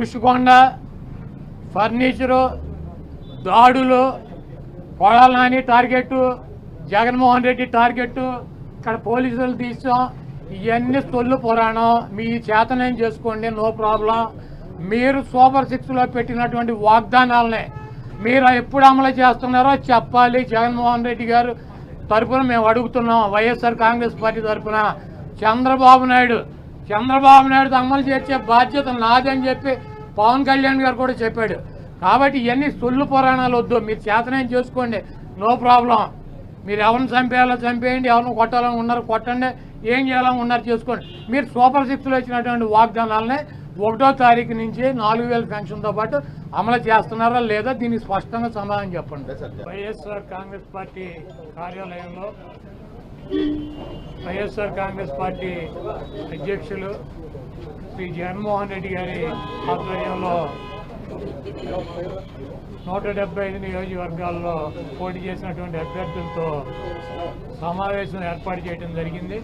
Rushikonda furniture దాడులు Kodali Nani target Jaganmohan Reddy target ఇక్కడ పోలీసులు తీసాం. ఇవన్నీ తొల్లు పురాణం. మీ చేతనం చేసుకోండి నో ప్రాబ్లం. మీరు సూపర్ సిక్స్లో పెట్టినటువంటి వాగ్దానాలనే మీరు ఎప్పుడు అమలు చేస్తున్నారో చెప్పాలి. జగన్మోహన్ రెడ్డి గారు తరపున మేము అడుగుతున్నాం వైఎస్ఆర్ కాంగ్రెస్ పార్టీ తరఫున చంద్రబాబు నాయుడు చంద్రబాబు నాయుడు అమలు చేర్చే బాధ్యత నాదని చెప్పి పవన్ కళ్యాణ్ గారు కూడా చెప్పాడు. కాబట్టి ఇవన్నీ సొల్లు పురాణాలు వద్దు. మీరు చేతనేం చేసుకోండి. No problem. మీరు ఎవరిని చంపేయాలో చంపేయండి. ఎవరిని కొట్టాలని ఉన్నారు కొట్టండి. ఏం చేయాలని ఉన్నారు చేసుకోండి. మీరు సూపర్ సిక్స్లో ఇచ్చినటువంటి వాగ్దానాలని ఒకటో తారీఖు నుంచి నాలుగు వేల పెన్షన్తో పాటు అమలు చేస్తున్నారా లేదా దీనికి స్పష్టంగా సమాధానం చెప్పండి. వైఎస్ఆర్ కాంగ్రెస్ పార్టీ కార్యాలయంలో వైఎస్ఆర్ కాంగ్రెస్ పార్టీ అధ్యక్షులు శ్రీ జగన్మోహన్ రెడ్డి గారి ఆధ్వర్యంలో నూట డెబ్బై ఐదు నియోజకవర్గాల్లో పోటీ చేసినటువంటి అభ్యర్థులతో సమావేశం ఏర్పాటు చేయడం జరిగింది.